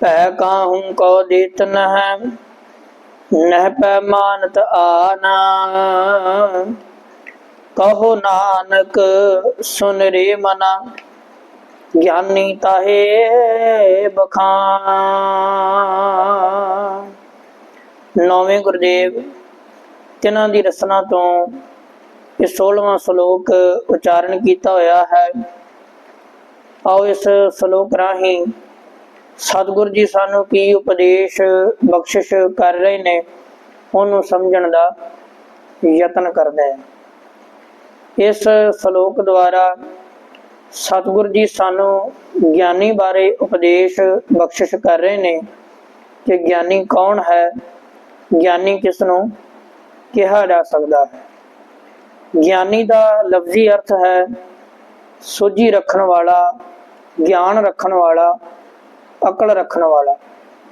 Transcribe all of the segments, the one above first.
ਪੈ ਕਾਹੂ ਕੋ ਦੇਤ ਨਹ, ਨਹਿ ਪੈ ਮਾਨਤ ਆਨਾ। ਕਹੋ ਨਾਨਕ, ਸੁਨ ਰੇ ਮਨਾ, ਗਿਆਨੀ ਤਾਹੇ ਬਖਾਨ। ਨੌਵੇਂ ਗੁਰਦੇਵ, ਤਿਨਾਂ ਦੀ ਰਸਨਾ ਤੋਂ ਇਹ 16ਵਾਂ ਸ਼ਲੋਕ ਉਚਾਰਨ ਕੀਤਾ ਹੋਇਆ ਹੈ। ਆਓ ਇਸ ਸ਼ਲੋਕ ਰਾਹੀਂ ਸਤਿਗੁਰ ਜੀ ਸਾਨੂੰ ਕੀ ਉਪਦੇਸ਼, ਬਖਸ਼ਿਸ਼ ਕਰ ਰਹੇ ਨੇ, ਉਹਨੂੰ ਸਮਝਣ ਦਾ ਯਤਨ ਕਰਦੇ ਹਾਂ। ਇਸ ਸ਼ਲੋਕ ਦੁਆਰਾ ਸਤਿਗੁਰ ਜੀ ਸਾਨੂੰ ਗਿਆਨੀ ਬਾਰੇ ਉਪਦੇਸ਼, ਬਖਸ਼ਿਸ਼ ਕਰ ਰਹੇ ਨੇ ਕਿ ਗਿਆਨੀ ਕੌਣ ਹੈ, ਗਿਆਨੀ ਕਿਸ ਨੂੰ ਕਿਹਾ ਜਾ ਸਕਦਾ ਹੈ। ਗਿਆਨੀ ਦਾ ਲਫ਼ਜ਼ੀ ਅਰਥ ਹੈ ਸੋਝੀ ਰੱਖਣ ਵਾਲਾ, ਗਿਆਨ ਰੱਖਣ ਵਾਲਾ ਅਕਲ ਰੱਖਣ ਵਾਲਾ।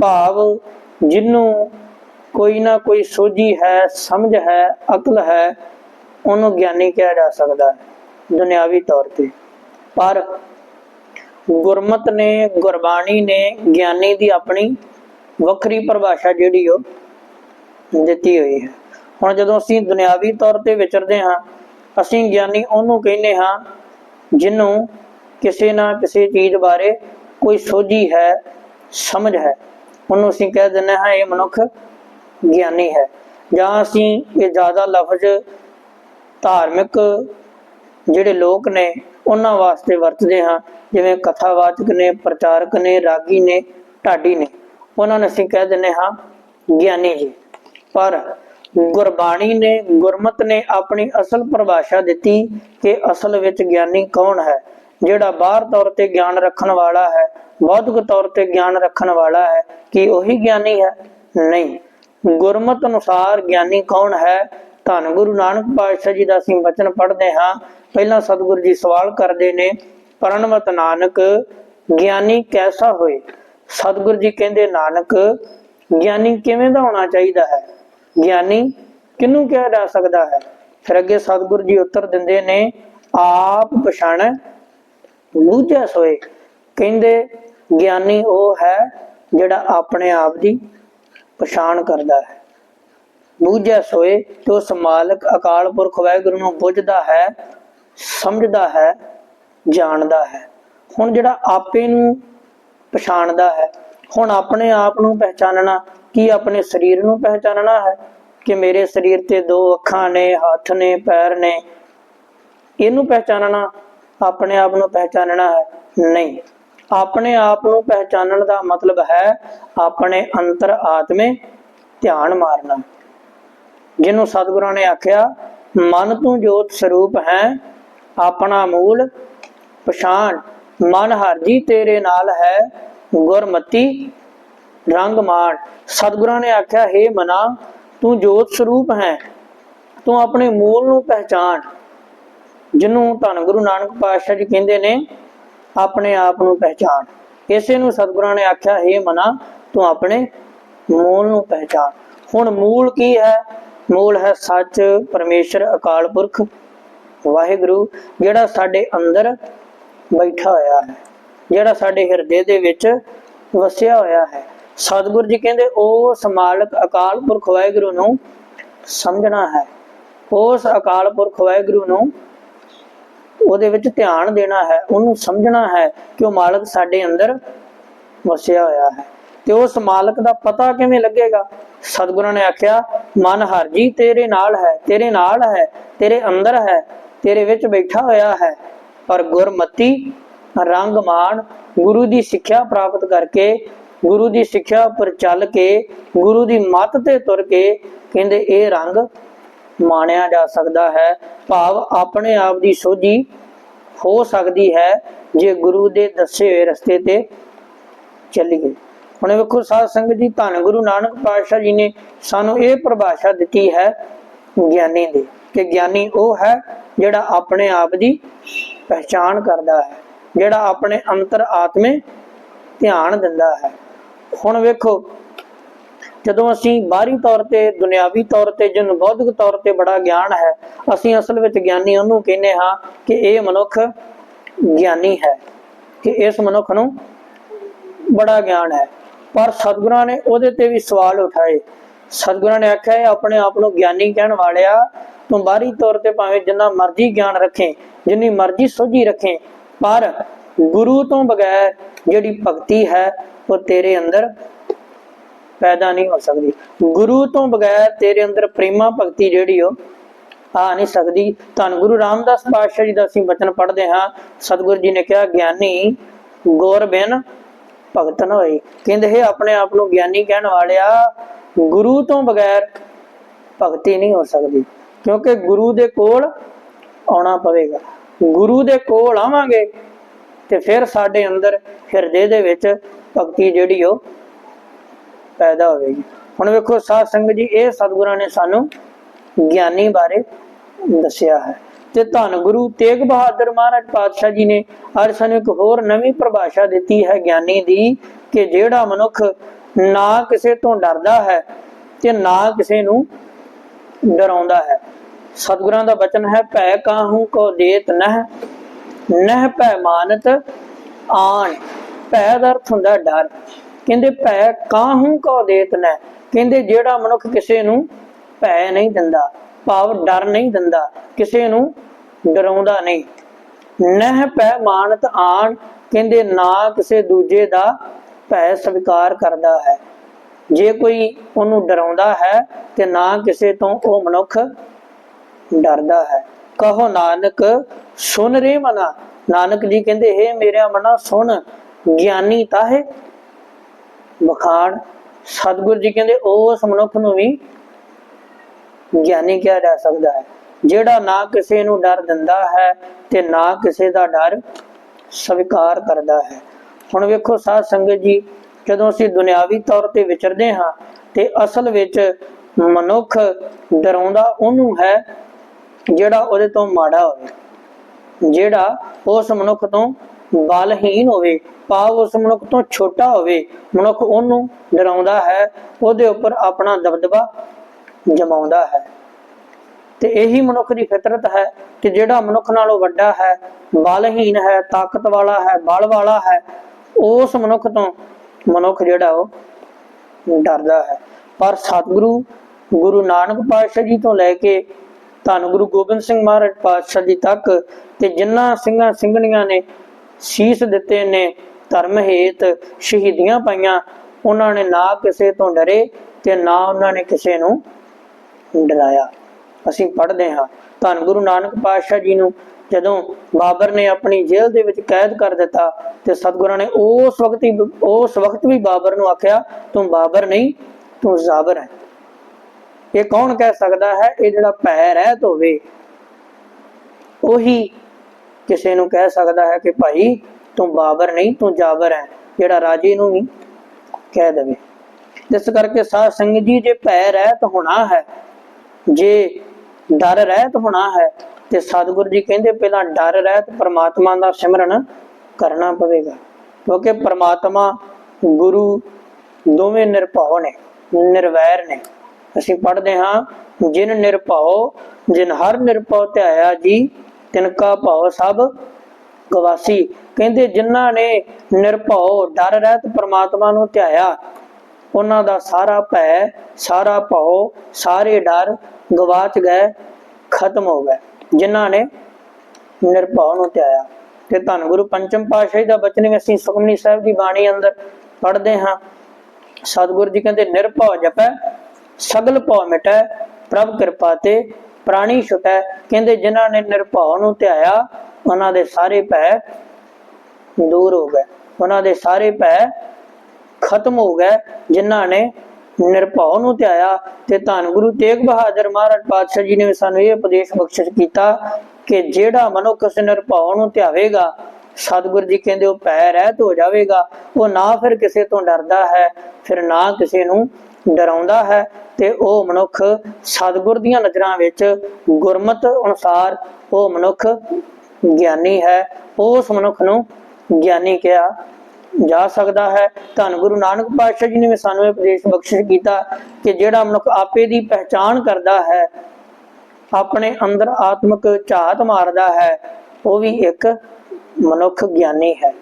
ਭਾਵ ਜਿਹਨੂੰ ਕੋਈ ਨਾ ਕੋਈ ਸੋਝੀ ਹੈ, ਸਮਝ ਹੈ, ਅਕਲ ਹੈ, ਉਹਨੂੰ ਗਿਆਨੀ ਕਿਹਾ ਜਾ ਸਕਦਾ ਹੈ, ਦੁਨਿਆਵੀ ਤੌਰ ਤੇ। ਪਰ ਗੁਰਮਤ ਨੇ, ਗੁਰਬਾਣੀ ਨੇ ਗਿਆਨੀ ਦੀ ਆਪਣੀ ਵੱਖਰੀ ਪਰਿਭਾਸ਼ਾ ਜਿਹੜੀ ਉਹ ਦਿੱਤੀ ਹੋਈ ਹੈ। ਹੁਣ ਜਦੋਂ ਅਸੀਂ ਦੁਨਿਆਵੀ ਤੌਰ ਤੇ ਵਿਚਰਦੇ ਹਾਂ, ਅਸੀਂ ਗਿਆਨੀ ਉਹਨੂੰ ਕਹਿੰਦੇ ਹਾਂ ਜਿਹਨੂੰ ਕਿਸੇ ਨਾ ਕਿਸੇ ਚੀਜ਼ ਬਾਰੇ ਕੋਈ ਸੋਝੀ ਹੈ, ਸਮਝ ਹੈ। ਉਹਨੂੰ ਅਸੀਂ ਕਹਿ ਦਿੰਦੇ ਹਾਂ, ਇਹ ਮਨੁੱਖ ਗਿਆਨੀ ਹੈ। ਜਾਂ ਅਸੀਂ ਇਹ ਜ਼ਿਆਦਾ ਲਫ਼ਜ਼ ਧਾਰਮਿਕ ਜਿਹੜੇ ਲੋਕ ਨੇ, ਉਹਨਾਂ ਵਾਸਤੇ ਵਰਤਦੇ ਹਾਂ। ਜਿਵੇਂ ਕਥਾਵਾਚਕ ਨੇ, ਪ੍ਰਚਾਰਕ ਨੇ, ਰਾਗੀ ਨੇ, ਢਾਡੀ ਨੇ। ਉਹਨਾਂ ਨੂੰ ਅਸੀਂ ਕਹਿ ਦਿੰਦੇ ਹਾਂ, ਗਿਆਨੀ ਜੀ। ਪਰ ਗੁਰਬਾਣੀ ਨੇ, ਗੁਰਮਤ ਨੇ ਆਪਣੀ ਅਸਲ ਪਰਿਭਾਸ਼ਾ ਦਿੱਤੀ ਕਿ ਅਸਲ ਵਿੱਚ ਗਿਆਨੀ ਕੌਣ ਹੈ? ਜਿਹੜਾ ਬਾਹਰ ਤੌਰ ਤੇ ਗਿਆਨ ਰੱਖਣ ਵਾਲਾ ਹੈ ਬੌਧਿਕ ਤੌਰ ਤੇ ਗਿਆਨ ਰੱਖਣ ਵਾਲਾ ਹੈ, ਕਿ ਉਹੀ ਗਿਆਨੀ ਹੈ? ਨਹੀਂ। ਗੁਰਮਤ ਅਨੁਸਾਰ ਗਿਆਨੀ ਕੌਣ ਹੈ? ਧੰਨ ਗੁਰੂ ਨਾਨਕ ਪਾਤਸ਼ਾਹ ਜੀ ਦਾ ਅਸੀਂ ਬਚਨ ਪੜ੍ਹਦੇ ਹਾਂ। ਪਹਿਲਾਂ ਸਤਿਗੁਰੂ ਜੀ ਸਵਾਲ ਕਰਦੇ ਨੇ ਪਰਣਵਤ ਨਾਨਕ, ਗਿਆਨੀ ਕੈਸਾ ਹੋਏ? ਸਤਿਗੁਰੂ ਜੀ ਕਹਿੰਦੇ, ਨਾਨਕ, ਗਿਆਨੀ ਕਿਵੇਂ ਦਾ ਹੋਣਾ ਚਾਹੀਦਾ ਹੈ? ਗਿਆਨੀ ਕਿਹਨੂੰ ਕਿਹਾ ਜਾ ਸਕਦਾ ਹੈ? ਫਿਰ ਅੱਗੇ ਸਤਿਗੁਰੂ ਜੀ ਉੱਤਰ ਦਿੰਦੇ ਨੇ, ਆਪ ਪਛਾਣ ਬੂਝੈ ਸੋਏ। ਕਹਿੰਦੇ, ਗਿਆਨੀ ਉਹ ਹੈ ਜਿਹੜਾ ਆਪਣੇ ਆਪ ਦੀ ਪਛਾਣ ਕਰਦਾ ਹੈ। ਬੂਝੈ ਸੋਏ ਤੇ ਉਸ ਮਾਲਕ ਅਕਾਲ ਪੁਰਖ ਵਾਹਿਗੁਰੂ ਨੂੰ ਬੁੱਝਦਾ ਹੈ, ਸਮਝਦਾ ਹੈ, ਜਾਣਦਾ ਹੈ। ਹੁਣ ਜਿਹੜਾ ਆਪੇ ਨੂੰ ਪਛਾਣਦਾ ਹੈ, ਹੁਣ ਆਪਣੇ ਆਪ ਨੂੰ ਪਹਿਚਾਨਣਾ, ਕੀ ਆਪਣੇ ਸਰੀਰ ਨੂੰ ਪਹਿਚਾਨਣਾ ਹੈ ਕਿ ਮੇਰੇ ਸਰੀਰ ਤੇ ਦੋ ਅੱਖਾਂ ਨੇ, ਹੱਥ ਨੇ, ਪੈਰ ਨੇ? ਇਹਨੂੰ ਪਹਿਚਾਨਣਾ ਆਪਣੇ ਆਪ ਨੂੰ ਪਹਿਚਾਨਣਾ ਹੈ? ਨਹੀਂ। ਆਪਣੇ ਆਪ ਨੂੰ ਪਹਿਚਾਨਣ ਦਾ ਮਤਲਬ ਹੈ ਆਪਣੇ ਅੰਤਰ ਆਤਮੇ ਧਿਆਨ ਮਾਰਨਾ। ਜਿਹਨੂੰ ਸਤਿਗੁਰਾਂ ਨੇ ਆਖਿਆ, ਮਨ ਤੂੰ ਜੋਤ ਸਰੂਪ ਹੈ, ਆਪਣਾ ਮੂਲ, ਪਛਾਣ, ਮਨ ਹਰਜੀ ਤੇਰੇ ਨਾਲ ਹੈ, ਗੁਰਮਤੀ, ਰੰਗ ਮਾਣ। ਸਤਿਗੁਰਾਂ ਨੇ ਆਖਿਆ हे ਮਨਾ, ਤੂੰ ਜੋਤ ਸਰੂਪ ਹੈ, ਤੂੰ ਆਪਣੇ ਮੂਲ ਨੂੰ ਪਹਿਚਾਣ। ਜਿਹਨੂੰ ਧੰਨ ਗੁਰੂ ਨਾਨਕ ਪਾਤਸ਼ਾਹ ਜੀ ਕਹਿੰਦੇ ਨੇ, ਆਪਣੇ ਆਪ ਨੂੰ ਪਹਿਚਾਣ। ਇਸੇ ਨੂੰ ਸਤਿਗੁਰਾਂ ਨੇ ਆਖਿਆ हे ਮਨਾ, ਤੂੰ ਆਪਣੇ ਮੂਲ ਨੂੰ ਪਹਿਚਾਣ। ਹੁਣ ਮੂਲ ਕੀ ਹੈ? ਮੂਲ ਹੈ ਸੱਚ, ਪਰਮੇਸ਼ਰ, ਅਕਾਲ ਪੁਰਖ, ਵਾਹਿਗੁਰੂ, ਜਿਹੜਾ ਸਾਡੇ ਅੰਦਰ ਬੈਠਾ ਹੋਇਆ ਹੈ, ਜਿਹੜਾ ਸਾਡੇ ਹਿਰਦੇ ਦੇ ਵਿੱਚ ਵਸਿਆ ਹੋਇਆ ਹੈ। ਸਤਿਗੁਰ ਜੀ ਕਹਿੰਦੇ, ਉਸ ਮਾਲਕ ਅਕਾਲ ਪੁਰਖ ਵਾਹਿਗੁਰੂ ਨੂੰ ਸਮਝਣਾ ਹੈ। ਉਸ ਅਕਾਲ ਪੁਰਖ ਵਾਹਿਗੁਰੂ ਨੂੰ ਉਹਦੇ ਵਿੱਚ ਧਿਆਨ ਦੇਣਾ ਹੈ, ਉਹਨੂੰ ਸਮਝਣਾ ਹੈ ਕਿ ਉਹ ਮਾਲਕ ਸਾਡੇ ਅੰਦਰ ਵਸਿਆ ਹੋਇਆ ਹੈ। ਤੇ ਉਸ ਮਾਲਕ ਦਾ ਪਤਾ ਕਿਵੇਂ ਲੱਗੇਗਾ? ਸਤਿਗੁਰਾਂ ਨੇ ਆਖਿਆ, ਮਨ ਹਰ ਜੀ ਤੇਰੇ ਨਾਲ ਹੈ, ਤੇਰੇ ਨਾਲ ਹੈ, ਤੇਰੇ ਅੰਦਰ ਹੈ, ਤੇਰੇ ਵਿੱਚ ਬੈਠਾ ਹੋਇਆ ਹੈ। ਪਰ ਗੁਰਮਤੀ ਰੰਗ ਮਾਣ ਗੁਰੂ ਦੀ ਸਿੱਖਿਆ ਪ੍ਰਾਪਤ ਕਰਕੇ, ਗੁਰੂ ਦੀ ਸਿੱਖਿਆ ਉੱਪਰ ਚੱਲ ਕੇ, ਗੁਰੂ ਦੀ ਮੱਤ ਤੇ ਤੁਰ ਕੇ ਕਹਿੰਦੇ, ਇਹ ਰੰਗ ਮਾਣਿਆ ਜਾ ਸਕਦਾ ਹੈ। ਭਾਵ ਆਪਣੇ ਆਪ ਦੀ ਸੋਝੀ ਹੋ ਸਕਦੀ ਹੈ, ਜੇ ਗੁਰੂ ਦੇ ਦੱਸੇ ਹੋਏ ਰਸਤੇ ਤੇ ਚੱਲੀਏ। ਹੁਣ ਵੇਖੋ ਸਾਧ ਸੰਗਤ ਜੀ, ਧੰਨ ਗੁਰੂ ਨਾਨਕ ਪਾਤਸ਼ਾਹ ਜੀ ਨੇ ਸਾਨੂੰ ਇਹ ਪਰਿਭਾਸ਼ਾ ਦਿੱਤੀ ਹੈ ਗਿਆਨੀ ਦੀ ਕਿ ਗਿਆਨੀ ਉਹ ਹੈ ਜਿਹੜਾ ਆਪਣੇ ਆਪ ਦੀ ਪਹਿਚਾਣ ਕਰਦਾ ਹੈ, ਜਿਹੜਾ ਆਪਣੇ ਅੰਤਰ ਆਤਮੇ ਧਿਆਨ ਦਿੰਦਾ ਹੈ। ਹੁਣ ਵੇਖੋ ਜਦੋਂ ਅਸੀਂ ਬਾਹਰੀ ਤੌਰ ਤੇ, ਦੁਨਿਆਵੀ ਤੌਰ ਤੇ ਜਿਹਨੂੰ ਬੌਧਿਕ ਤੌਰ ਤੇ ਬੜਾ ਗਿਆਨ ਹੈ, ਅਸੀਂ ਅਸਲ ਵਿੱਚ ਗਿਆਨੀ ਉਹਨੂੰ ਕਹਿੰਦੇ ਹਾਂ ਕਿ ਇਹ ਮਨੁੱਖ ਗਿਆਨੀ ਹੈ, ਕਿ ਇਸ ਮਨੁੱਖ ਨੂੰ ਬੜਾ ਗਿਆਨ ਹੈ। ਪਰ ਸਤਿਗੁਰਾਂ ਨੇ ਉਹਦੇ ਤੇ ਵੀ ਸਵਾਲ ਉਠਾਏ। ਸਤਿਗੁਰਾਂ ਨੇ ਆਖਿਆ ਆਪਣੇ ਆਪ ਨੂੰ ਗਿਆਨੀ ਕਹਿਣ ਵਾਲਿਆ, ਤੂੰ ਬਾਹਰੀ ਤੌਰ ਤੇ ਭਾਵੇਂ ਜਿੰਨਾ ਮਰਜ਼ੀ ਗਿਆਨ ਰੱਖੇ, ਜਿੰਨੀ ਮਰਜ਼ੀ ਸੋਝੀ ਰੱਖੇ, ਪਰ ਗੁਰੂ ਤੋਂ ਬਗੈਰ ਜਿਹੜੀ ਭਗਤੀ ਹੈ, ਉਹ ਤੇਰੇ ਅੰਦਰ ਪੈਦਾ ਨਹੀਂ ਹੋ ਸਕਦੀ। ਗੁਰੂ ਤੋਂ ਬਗੈਰ ਤੇਰੇ ਅੰਦਰ ਪ੍ਰੇਮਾ ਭਗਤੀ ਜਿਹੜੀ ਉਹ ਆ ਨਹੀਂ ਸਕਦੀ। ਧੰਨ ਗੁਰੂ ਰਾਮਦਾਸ ਪਾਤਸ਼ਾਹ ਜੀ ਦਾ ਅਸੀਂ ਬਚਨ ਪੜ੍ਹਦੇ ਹਾਂ। ਸਤਿਗੁਰੂ ਜੀ ਨੇ ਕਿਹਾ, ਗਿਆਨੀ, ਗੁਰ ਬਿਨ ਭਗਤ ਨਾ ਹੋਈ ਕਹਿੰਦੇ, ਹੈ ਆਪਣੇ ਆਪ ਨੂੰ ਗਿਆਨੀ ਕਹਿਣ ਵਾਲਿਆ, ਗੁਰੂ ਤੋਂ ਬਗੈਰ ਭਗਤੀ ਨਹੀਂ ਹੋ ਸਕਦੀ, ਕਿਉਂਕਿ ਗੁਰੂ ਦੇ ਕੋਲ ਆਉਣਾ ਪਵੇਗਾ। ਗੁਰੂ ਦੇ ਕੋਲ ਆਵਾਂਗੇ ਤੇ ਫਿਰ ਸਾਡੇ ਅੰਦਰ ਹਿਰਦੇ ਦੇ ਵਿੱਚ ਭਗਤੀ ਜਿਹੜੀ ਉਹ ਪੈਦਾ ਹੋਵੇਗੀ। ਹੁਣ ਵੇਖੋ, ਸਾਧ ਸੰਗਤ ਜੀ, ਇਹ ਸਤਿਗੁਰਾਂ ਨੇ ਸਾਨੂੰ ਗਿਆਨੀ ਬਾਰੇ ਦੱਸਿਆ ਹੈ। ਤੇ ਧੰਨ ਗੁਰੂ ਤੇਗ ਬਹਾਦਰ ਮਹਾਰਾਜ ਪਾਤਸ਼ਾਹ ਜੀ ਨੇ ਅੱਜ ਇੱਕ ਹੋਰ ਨਵੀਂ ਪਰਿਭਾਸ਼ਾ ਦਿੱਤੀ ਹੈ ਗਿਆਨੀ ਦੀ ਕਿ ਜਿਹੜਾ ਮਨੁੱਖ ਨਾ ਕਿਸੇ ਤੋਂ ਡਰਦਾ ਹੈ ਤੇ ਨਾ ਕਿਸੇ ਨੂੰ ਡਰਾਉਂਦਾ ਹੈ। ਸਤਿਗੁਰਾਂ ਦਾ ਬਚਨ ਹੈ, ਭੈ ਕਾਹੂ ਕੋ ਦੇਤ ਨਹਿ ਨਹਿ ਭੈ ਮਾਨਤ ਆਣ। ਭੈ ਦਾ ਅਰਥ ਹੁੰਦਾ ਡਰ। ਕਹਿੰਦੇ ਭੈ ਕਾਹੂ ਕੋ ਦੇਤ ਨਹਿ? ਕਹਿੰਦੇ ਜਿਹੜਾ ਮਨੁੱਖ ਕਿਸੇ ਨੂੰ ਭੈ ਨਹੀਂ ਦਿੰਦਾ ਭਾਵ ਡਰ ਨਹੀਂ ਦਿੰਦਾ, ਕਿਸੇ ਨੂੰ ਡਰਾਉਂਦਾ ਨਹੀਂ। ਨਹਿ ਭੈ ਮਾਨਤ ਆਣ, ਕਹਿੰਦੇ ਨਾ ਕਿਸੇ ਦੂਜੇ ਦਾ ਭੈ ਸਵੀਕਾਰ ਕਰਦਾ ਹੈ। ਜੇ ਕੋਈ ਉਹਨੂੰ ਡਰਾਉਂਦਾ ਹੈ, ਤੇ ਨਾ ਕਿਸੇ ਤੋਂ ਉਹ ਮਨੁੱਖ ਡਰਦਾ ਹੈ। ਕਹੋ ਨਾਨਕ, ਸੁਨ ਰੇ ਮਨਾ। ਨਾਨਕ ਜੀ ਕਹਿੰਦੇ, ਹੈ ਮੇਰਾ ਮਨਾ ਸੁਣ ਗਿਆਨੀ ਤਾਂ ਹੈ ਸਤਿਗੁਰੂ ਜੀ ਕਹਿੰਦੇ, ਉਸ ਮਨੁੱਖ ਨੂੰ ਵੀ ਗਿਆਨੀ ਕਿਹਾ ਜਾ ਸਕਦਾ ਹੈ। ਜਿਹੜਾ ਨਾ ਕਿਸੇ ਨੂੰ ਡਰ ਦਿੰਦਾ ਹੈ ਤੇ ਨਾ ਕਿਸੇ ਦਾ ਡਰ ਸਵੀਕਾਰ ਕਰਦਾ ਹੈ। ਹੁਣ ਵੇਖੋ ਸਾਧ ਸੰਗਤ ਜੀ, ਜਦੋਂ ਅਸੀਂ ਦੁਨਿਆਵੀ ਤੌਰ ਤੇ ਵਿਚਰਦੇ ਹਾਂ ਤੇ ਅਸਲ ਵਿੱਚ ਮਨੁੱਖ ਡਰਾਉਂਦਾ ਉਹਨੂੰ ਹੈ ਜਿਹੜਾ ਉਹਦੇ ਤੋਂ ਮਾੜਾ ਹੋਵੇ। ਜਿਹੜਾ ਉਸ ਮਨੁੱਖ ਤੋਂ ਬਲਹੀਨ ਹੋਵੇ, ਭਾਵ ਉਸ ਮਨੁੱਖ ਤੋਂ ਛੋਟਾ ਹੋਵੇ, ਮਨੁੱਖ ਉਹਨੂੰ ਡਰਾਉਂਦਾ ਹੈ, ਉਹਦੇ ਉੱਪਰ ਆਪਣਾ ਦਬਦਬਾ ਜਮਾਉਂਦਾ ਹੈ। ਤੇ ਇਹੀ ਮਨੁੱਖ ਦੀ ਫਿਤਰਤ ਹੈ ਕਿ ਜਿਹੜਾ ਮਨੁੱਖ ਨਾਲੋਂ ਵੱਡਾ ਹੈ ਬਲਹੀਨ ਹੈ, ਤਾਕਤ ਵਾਲਾ ਹੈ, ਬਲ ਵਾਲਾ ਹੈ, ਉਸ ਮਨੁੱਖ ਤੋਂ ਮਨੁੱਖ ਜਿਹੜਾ ਉਹ ਡਰਦਾ ਹੈ। ਪਰ ਸਤਿਗੁਰੂ ਗੁਰੂ ਨਾਨਕ ਪਾਤਸ਼ਾਹ ਜੀ ਤੋਂ ਲੈ ਕੇ ਧੰਨ ਗੁਰੂ ਗੋਬਿੰਦ ਸਿੰਘ ਮਹਾਰਾਜ ਪਾਤਸ਼ਾਹ ਜੀ ਤੱਕ ਤੇ ਜਿਨ੍ਹਾਂ ਸਿੰਘਾਂ ਸਿੰਘਣੀਆਂ ਨੇ ਸੀਸ ਦਿੱਤੇ ਨੇ, ਧਰਮ ਹੇਤ ਸ਼ਹੀਦੀਆਂ ਪਾਈਆਂ। ਉਹਨਾਂ ਨੇ ਨਾ ਕਿਸੇ ਤੋਂ ਡਰੇ ਤੇ ਨਾ ਉਹਨਾਂ ਨੇ ਕਿਸੇ ਨੂੰ ਡਰਾਇਆ। ਅਸੀਂ ਪੜ੍ਹਦੇ ਹਾਂ। ਧੰਨ ਗੁਰੂ ਨਾਨਕ ਪਾਤਸ਼ਾਹ ਜੀ ਨੂੰ ਜਦੋਂ ਬਾਬਰ ਨੇ ਆਪਣੀ ਜੇਲ੍ਹ ਦੇ ਵਿੱਚ ਕੈਦ ਕਰ ਦਿੱਤਾ ਤੇ ਸਤਿਗੁਰਾਂ ਨੇ ਉਸ ਵਕਤ ਹੀ, ਉਸ ਵਕਤ ਵੀ ਬਾਬਰ ਨੂੰ ਆਖਿਆ, ਤੂੰ ਬਾਬਰ ਨਹੀਂ, ਤੂੰ ਜ਼ਾਬਰ ਹੈ। ਇਹ ਕੌਣ ਕਹਿ ਸਕਦਾ ਹੈ? ਇਹ ਜਿਹੜਾ ਪੈਰ ਹੈ ਧੋਵੇ। ਉਹੀ ਕਿਸੇ ਨੂੰ ਕਹਿ ਸਕਦਾ ਹੈ ਕਿ ਭਾਈ ਤੂੰ ਬਾਬਰ ਨਹੀਂ, ਤੂੰ ਜਾਬਰ ਹੈ, ਜਿਹੜਾ ਰਾਜੇ ਨੂੰ ਵੀ ਕਹਿ ਦੇਵੇ। ਜਿਸ ਕਰਕੇ ਸਾਧ ਸੰਗਤ ਜੀ, ਜੇ ਭੈ ਰਹਿਤ ਹੋਣਾ ਹੈ, ਜੇ ਡਰ ਰਹਿਤ ਹੋਣਾ ਹੈ, ਤੇ ਸਤਿਗੁਰੂ ਜੀ ਕਹਿੰਦੇ ਪਹਿਲਾਂ ਡਰ ਰਹਿਤ ਪ੍ਰਮਾਤਮਾ ਦਾ ਸਿਮਰਨ ਕਰਨਾ ਪਵੇਗਾ। ਕਿਉਂਕਿ ਪਰਮਾਤਮਾ, ਗੁਰੂ ਦੋਵੇਂ ਨਿਰਭਉ ਨੇ, ਨਿਰਵੈਰ ਨੇ। ਅਸੀਂ ਪੜ੍ਹਦੇ ਹਾਂ, ਜਿਨ ਨਿਰਭਉ, ਜਿਨ ਹਰ ਨਿਰਭਉ ਧਿਆਇਆ ਜੀ ਤਿਨਕਾ ਭਉ ਸਭ ਗਵਾਸੀ। ਕਹਿੰਦੇ, ਜਿਨ੍ਹਾਂ ਨੇ ਨਿਰਭਉ ਡਰ ਰਹਿਤ ਪ੍ਰਮਾਤਮਾ ਨੂੰ ਧਿਆਇਆ, ਉਹਨਾਂ ਦਾ ਸਾਰਾ ਭੈ, ਸਾਰਾ ਭਉ, ਸਾਰੇ ਡਰ ਗਵਾਚ ਗਏ, ਖਤਮ ਹੋ ਗਏ। ਜਿਨ੍ਹਾਂ ਨੇ ਨਿਰਭਉ ਨੂੰ ਧਿਆਇਆ। ਤੇ ਧੰਨ ਗੁਰੂ ਪੰਚਮ ਪਾਤਸ਼ਾਹੀ ਦਾ ਬਚਨ ਅਸੀਂ ਸੁਖਮਨੀ ਸਾਹਿਬ ਦੀ ਬਾਣੀ ਅੰਦਰ ਪੜ੍ਹਦੇ ਹਾਂ। ਸਤਿਗੁਰੂ ਜੀ ਕਹਿੰਦੇ, ਨਿਰਭਉ ਜਪੈ, ਸਗਲ ਭਉ ਮਿਟੈ, ਪ੍ਰਭ ਕਿਰਪਾ ਤੇ ਪ੍ਰਾਣੀ ਛੁਟੈ ਕਹਿੰਦੇ ਜਿਨ੍ਹਾਂ ਨੇ ਨਿਰਭਉ ਨੂੰ ਧਿਆਇਆ, ਉਹਨਾਂ ਦੇ ਸਾਰੇ ਭੈ ਦੂਰ ਹੋ ਗਏ। ਉਹਨਾਂ ਦੇ ਸਾਰੇ ਭੈ ਖਤਮ ਹੋ ਗਏ। ਜਿਨ੍ਹਾਂ ਨੇ ਨਿਰਭਉ ਨੂੰ ਧਿਆਇਆ ਤੇ ਧੰਨ ਗੁਰੂ ਤੇਗ ਬਹਾਦਰ ਮਹਾਰਾਜ ਪਾਤਸ਼ਾਹ ਜੀ ਨੇ ਸਾਨੂੰ ਇਹ ਉਪਦੇਸ਼ ਬਖਸ਼ਿਸ਼ ਕੀਤਾ ਕਿ ਜਿਹੜਾ ਮਨੁੱਖ ਇਸ ਨਿਰਭਉ ਨੂੰ ਧਿਆਵੇਗਾ, ਸਤਿਗੁਰੂ ਜੀ ਕਹਿੰਦੇ ਉਹ ਪੈ ਰਹਿਤ ਹੋ ਜਾਵੇਗਾ। ਉਹ ਨਾ ਫਿਰ ਕਿਸੇ ਤੋਂ ਡਰਦਾ ਹੈ, ਫਿਰ ਨਾ ਕਿਸੇ ਨੂੰ ਡਰਾਉਂਦਾ ਹੈ ਤੇ ਉਹ ਮਨੁੱਖ ਸਤਿਗੁਰ ਦੀਆਂ ਨਜ਼ਰਾਂ ਵਿੱਚ ਗੁਰਮਤ ਅਨੁਸਾਰ ਉਹ ਮਨੁੱਖ ਗਿਆਨੀ ਹੈ। ਉਸ ਮਨੁੱਖ ਨੂੰ ਗਿਆਨੀ ਕਿਹਾ ਜਾ ਸਕਦਾ ਹੈ। ਧੰਨ ਗੁਰੂ ਨਾਨਕ ਪਾਤਸ਼ਾਹ ਜੀ ਨੇ ਵੀ ਸਾਨੂੰ ਇਹ ਉਪਦੇਸ਼ ਬਖਸ਼ਿਸ਼ ਕੀਤਾ ਕਿ ਜਿਹੜਾ ਮਨੁੱਖ ਆਪੇ ਦੀ ਪਹਿਚਾਣ ਕਰਦਾ ਹੈ, ਆਪਣੇ ਅੰਦਰ ਆਤਮਿਕ ਝਾਤ ਮਾਰਦਾ ਹੈ, ਉਹ ਵੀ ਇੱਕ ਮਨੁੱਖ ਗਿਆਨੀ ਹੈ।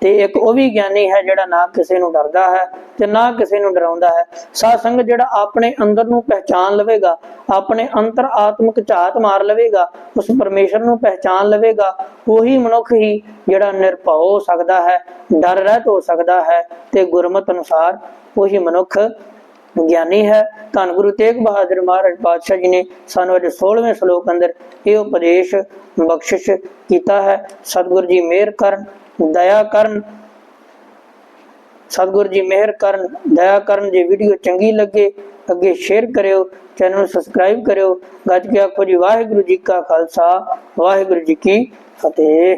ਤੇ ਇੱਕ ਉਹ ਵੀ ਗਿਆਨੀ ਹੈ ਜਿਹੜਾ ਨਾ ਕਿਸੇ ਨੂੰ ਡਰਦਾ ਹੈ ਤੇ ਨਾ ਕਿਸੇ ਨੂੰ ਡਰਾਉਂਦਾ ਹੈ। ਸਾਧ ਸੰਗਤ ਜਿਹੜਾ ਆਪਣੇ ਅੰਦਰ ਨੂੰ ਪਹਿਚਾਨ ਲਵੇਗਾ, ਆਪਣੇ ਅੰਤਰ ਆਤਮਿਕ ਝਾਤ ਮਾਰ ਲਵੇਗਾ, ਉਸ ਪਰਮੇਸ਼ਰ ਨੂੰ ਪਹਿਚਾਨ ਲਵੇਗਾ, ਉਹੀ ਮਨੁੱਖ ਹੀ ਜਿਹੜਾ ਨਿਰਭਉ ਹੋ ਸਕਦਾ ਹੈ ਡਰ ਰਹਿਤ ਹੋ ਸਕਦਾ ਹੈ ਤੇ ਗੁਰਮਤ ਅਨੁਸਾਰ ਉਹੀ ਮਨੁੱਖ ਗਿਆਨੀ ਹੈ। ਧੰਨ ਗੁਰੂ ਤੇਗ ਬਹਾਦਰ ਮਹਾਰਾਜ ਪਾਤਸ਼ਾਹ ਜੀ ਨੇ ਸਾਨੂੰ ਅੱਜ 16ਵੇਂ ਸ਼ਲੋਕ ਅੰਦਰ ਇਹ ਉਪਦੇਸ਼ ਬਖਸ਼ਿਸ਼ ਕੀਤਾ ਹੈ। ਸਤਿਗੁਰ ਜੀ ਮਿਹਰ ਕਰਨ। ਦਇਆ ਕਰਨ, ਸਤਿਗੁਰੂ ਜੀ ਮਿਹਰ ਕਰਨ, ਦਇਆ ਕਰਨ ਜੇ ਵੀਡੀਓ ਚੰਗੀ ਲੱਗੇ, ਅੱਗੇ ਸ਼ੇਅਰ ਕਰਿਓ ਚੈਨਲ ਨੂੰ ਸਬਸਕ੍ਰਾਈਬ ਕਰਿਓ। ਗੱਜ ਕੇ ਆਖੋ ਜੀ, ਵਾਹਿਗੁਰੂ ਜੀ ਕਾ ਖਾਲਸਾ, ਵਾਹਿਗੁਰੂ ਜੀ ਕੀ ਫਤਿਹ।